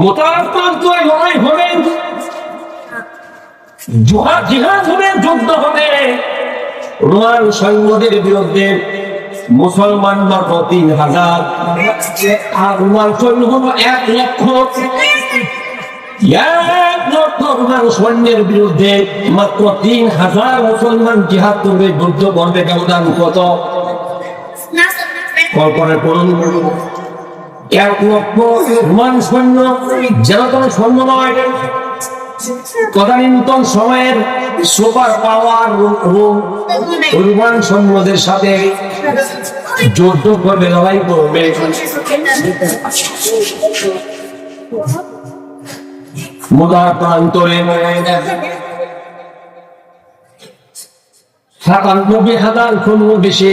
মোতারাক্রান্ত লড়াই হবে। জোহা জিহাদ হবে, যুদ্ধ হবে। রোমান সৈন্যদের বিরুদ্ধে মুসলমান মাত্র তিন হাজার। আর রোমান সৈন্য হলো এক লক্ষ। সৈন্যের বিরুদ্ধে মাত্র তিন হাজার মুসলমান জিহাদ করবে, যুদ্ধ করবে, ব্যবধান কত? কল্পনা করুন। রোমান সৈন্য, যেন কোনো সৈন্য নয়। তদানীন্তন সময়ের সুপার পাওয়ার রোমান সৈন্যদের সাথে যুদ্ধ করবে, লড়াই করবে। মোদার প্রান্তরে সাতানব্বই হাজার সৈন্য বেশি।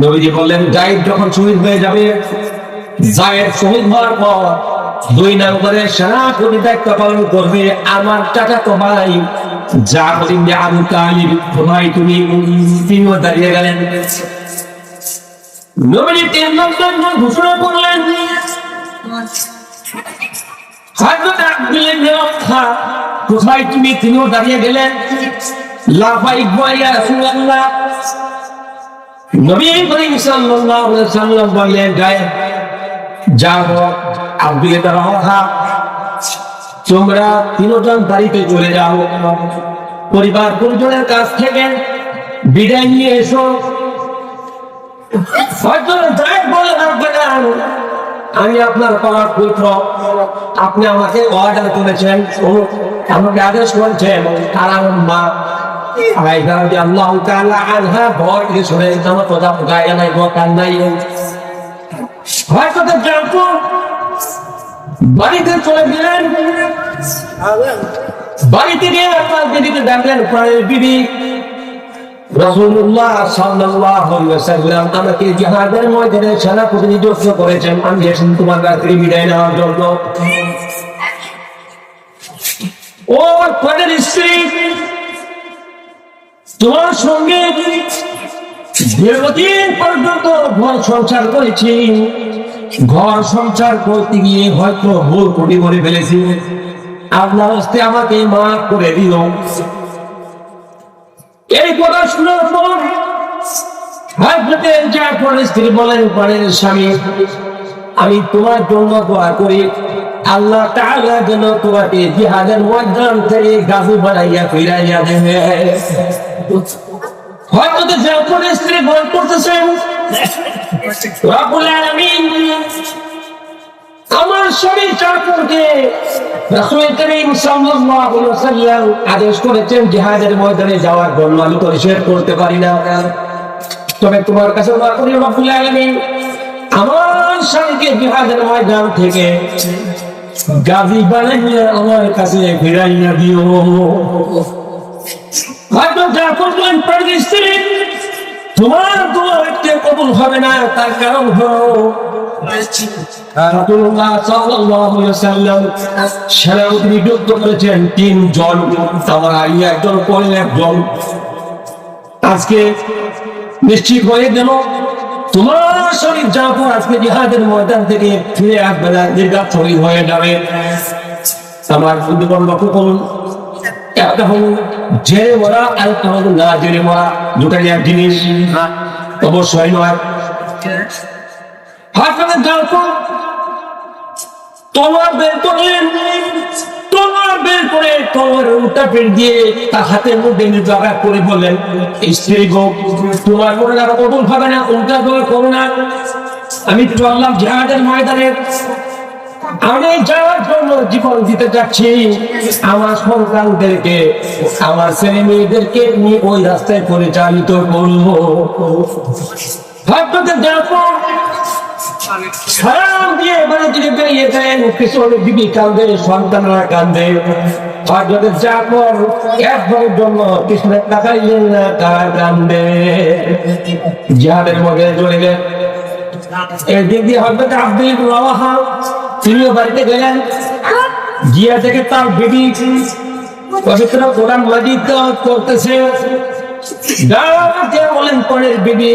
নবীজি বললেন জায়েদ যখন শহীদ হয়ে যাবে, জায়েদ শহীদ হওয়ার পর দুই নম্বরে সেনাপতি দায়িত্ব পালন করবে, আমার টাকা তো ভাই যা বলিন যে আবু তালিব, কোথায় তুমি? তিনিও দাঁড়িয়ে গেলেন। নবীজি তিন নম্বর ঘোষণা করলেন কোথায় তুমি? তিনিও দাঁড়িয়ে গেলেন। লাফাইক ইয়া রাসূলুল্লাহ। তিনজন চলে যাও। পরিবার পরিজনের কাছ থেকে বিদায় নিয়ে এসো। বলে আমি আপনার পাড়ার পুত্র। আপনি আমাকে অর্ডার করেছেন। আমাকে আদেশ করেছেন আর আমার মা। আমাকে জিহাদের ময়দানে সেনা প্রতিনিধিত্ব করেছেন। আমি এসেছি তোমার থেকে বিদায় নেওয়ার জন্য। ও প্রাণের স্ত্রী! তোমার সঙ্গে দীর্ঘদিন পর্যন্ত ঘর সংসার করেছি। ঘর সংসার করতে গিয়ে হয়তো ভুল কোটি করে ফেলেছি। আপনার হস্তে আমাকে মাফ করে দিল। এই কথা শোনার পর স্বামী, আমি তোমার জন্য দোয়া করি। আল্লাহ যেন তোমাকে জিহাদের ময়দান থেকে গাজী বানাইয়া ফিরাইয়া দেবে হয়তো তো যা স্ত্রী বল করতেছেন আমার শরীর চাকরকে রাসূল করিম আদেশ করেছেন জিহাদের ময়দানে যাওয়ার জন্য। আমি তো নিষেধ করতে পারি না। তবে তোমার কাছে দোয়া করি রব্বুল আলামিন। আমার স্বামীকে জিহাদের ময়দান থেকে গাজী বানাইয়া আমার কাছে ফিরাইয়া দিও। করবেন তোমার দোয়া কবুল হবে না, তার কারণ হলো আজকে নিশ্চিত হয়ে গেল। তোমার শরীর যাব আজকে জিহাদের ময়দান থেকে ফিরে আসবে না দীর্ঘা হয়ে যাবে। আমার বন্ধুগণ লক্ষ্য একটা হলো জেনে মরা আর হলো না জেনে মরা দুটাই এক জিনিস। অবশ্যই নয়। তো। তোমার বের করলেন তোমার বের করে তোমার উল্টা পেট দিয়ে তার হাতের মধ্যে জায়গা করে বললেন স্ত্রী গো তোমার মনে হবে না উল্টা করে করো না। আমি চললাম জিহাদের ময়দানে আমি যাওয়ার জন্য জীবন দিতে যাচ্ছি, আমার সন্তানদেরকে, আমার ছেলে মেয়েদেরকে নিয়ে ওই রাস্তায় পরিচালিত করব। সালাম দিয়ে বেরিয়ে বিবি কান্দে, সন্তানরা কান্দে। হজরতের চাকর একবারের জন্য না তারা কান্দে। জিহাদের মধ্যে চলে গেলেন। একদিক দিয়ে হজরত আব্দুল রাওয়াহা তিনিও বাড়িতে গেলেন। জিয়া থেকে তার বিবি পবিত্র কোরআন মাজিদ করতেছে। বলেন, পরের বিবি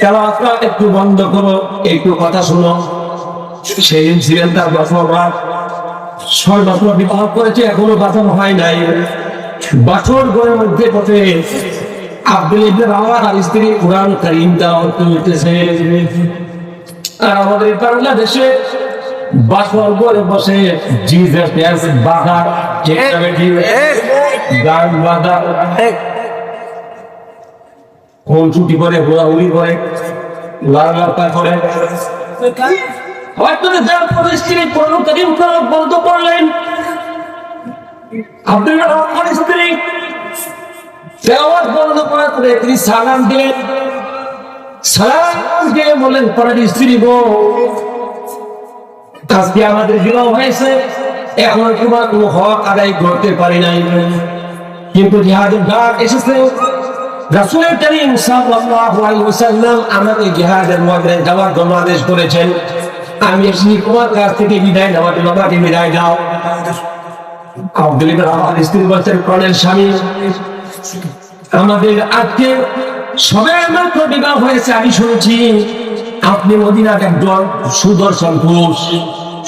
তেলাওয়াতটা একটু বন্ধ করো, একটু কথা শুনো। সেই ছিলেন তার রাত ছয় বছর বিবাহ করেছে, এখনও বাঁচন হয় নাই। বছর ঘরের মধ্যে পথে আব্দুল ইবনে রাওয়াহ আর স্ত্রী কোরআন কারীম দাওয়াত করতেছে আর আমাদের বাংলাদেশে বাসর ঘরে বসে জিজাস ড্যান্স বাহার গান বাদা কোন ছুটি করে ঘোরাঘুরি করে। লাগাতা করে হয়তো যার পরিস্থিতি পড়ল কদিন বলতে পারলেন আব্দুল রহমান স্ত্রী। তেলাওয়াত বন্ধ করার পরে তিনি সালাম দিলেন। সালাম দিয়ে বললেন পরের স্ত্রী গো। আজকে আমাদের বিবাহ হয়েছে। এখন তোমার কোনো হক আদায় করতে পারি নাই। কিন্তু জিহাদের ডাক এসেছে। রাসূলের করিম ওয়াসাল্লাম আমাকে জিহাদের ময়দানে যাওয়ার জন্য আদেশ করেছেন। আমি এসে তোমার কাছ থেকে বিদায় নেওয়ার জন্য, আমাকে বিদায় দাও। স্ত্রী বলছেন প্রাণের স্বামী, আমাদের আজকে সবে মাত্র বিবাহ হয়েছে, আমি শুনছি আপনি মদিনার একজন সুদর্শন পুরুষ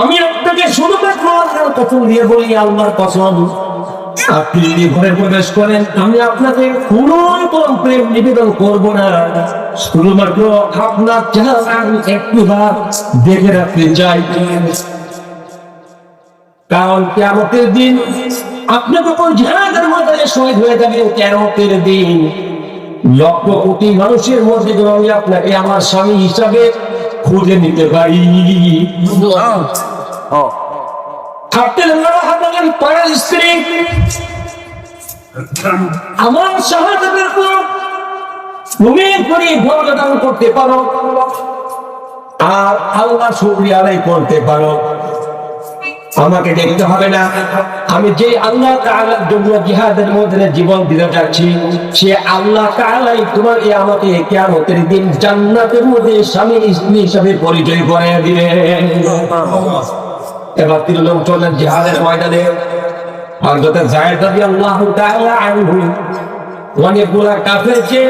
আমি আপনাকে শুধুমাত্র আল্লাহর কসম দিয়ে বলি, আল্লাহর কসম। আপনি যদি ঘরে প্রবেশ করেন? আমি আপনাকে কোনো রকম প্রেম নিবেদন করব না। শুধুমাত্র আপনার চেহারা আমি একটিবার দেখে রাখতে চাই। কারণ কেমতের দিন আপনি যখন জাহাজের মধ্যে শহীদ হয়ে যাবেন কেমতের দিন লক্ষ কোটি মানুষের মধ্যে আমি আপনাকে আমার স্বামী হিসাবে খুঁজে নিতে পারি। স্ত্রী। আমার শাহাদাতের পর তুমি করে ভোগদান করতে পারো আর আল্লাহ শুক্রিয়া আদায় করতে পারো। আমাকে দেখতে হবে না। আমি যে আল্লাহ তাআলার জন্য জিহাদের মধ্যে জীবন দিতে যাচ্ছি, সে আল্লাহ তাআলাই তোমাকে আমাকে কিয়ামতের দিন জান্নাতের মধ্যে স্বামী স্ত্রী হিসাবে পরিচয় করে দিবে। এবার তিন লোক চলেন জিহাদের ময়দানে হযরত যায়েদ রাদিয়াল্লাহু তাআলা আনহু অনেকগুলা কাফেরকে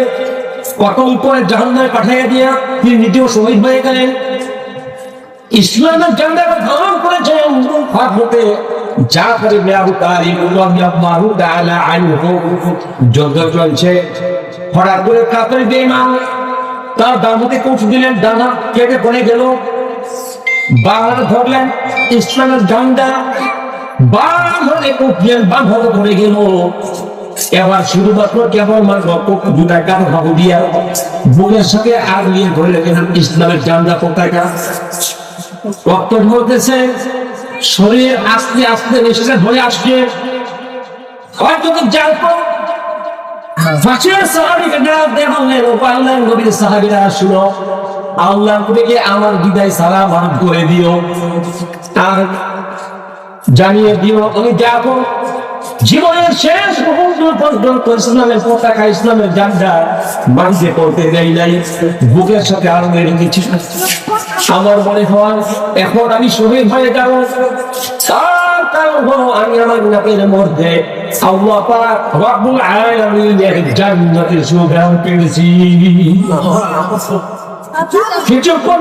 কতল করে জাহান্নামে পাঠিয়ে দিয়া তিনি নিজেও শহীদ হয়ে গেলেন। ইসলামের জান্ডা ধারণ করেছেন ইসলামের গেল। এবার শুধুমাত্র কেবল দুটা রেখেছেন ইসলামের ঝান্ডা পতাকা রক্ত হতেছে শরীর আস্তে আস্তে আসছে। হয়তো জানতো আল্লাহ আমার বিদায় আরম্ভ করে দিও। তার জানিয়ে দিও, আমি যাব। জীবনের শেষ মুহূর্ত পর্যন্ত ইসলামের পতাকা, ইসলামের জান্ডা বাঁধতে করতে দেয় নাই। বুকের সাথে আরও রেখেছি আমার মনে হয়, এখন আমি শহীদ হয়ে যাব। আমার কিছুক্ষণ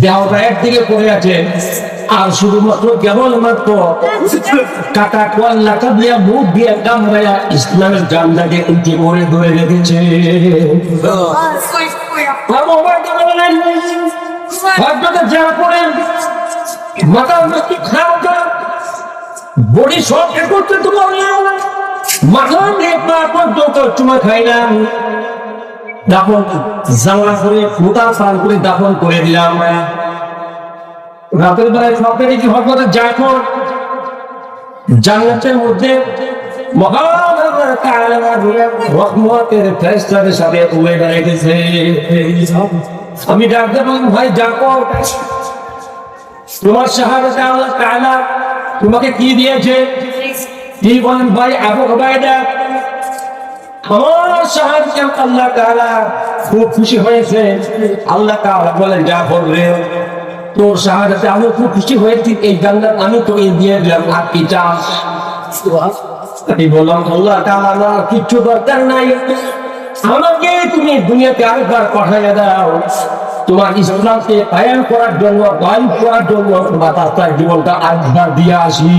দেহটা একদিকে পড়ে আছে আর শুধুমাত্র কেবলমাত্র কাটা কল্লাটা দিয়ে মুখ দিয়ে ইসলামের করে ধরে রেখেছে মধ্যে খাওয়া বডি সব করলাম মাথার নেপা পর্যন্ত চুমা খাইলাম দাফন জানলা করে ফুটা স্নান করে দাফন করে দিলাম। রাতের বেলায় স্বপ্নে দেখি হঠাৎ জাফর জান্নাতের মধ্যে রহমতের ফেরেশতাদের সাথে উড়ে বেড়াইতেছে আমি ডাকতে বললাম ভাই জাফর তোমার শাহাদাতে আল্লাহ তাআলা তোমাকে কি দিয়েছে? কি বলেন ভাই আবু আমার আল্লাহ খুব খুশি হয়েছে। আল্লাহ বলবে তোর আমি খুব খুশি হয়েছি। এই আমি চাস? বললাম, আল্লাহ কিচ্ছু দরকার নাই। আমাকে তুমি দুনিয়াতে আরেকবার পাঠাইয়া দাও। তোমার ইসলামকে কায়েম করার জন্য গাইব করার জন্য, তোমার তার জীবনটা আরেকবার দিয়ে আসি।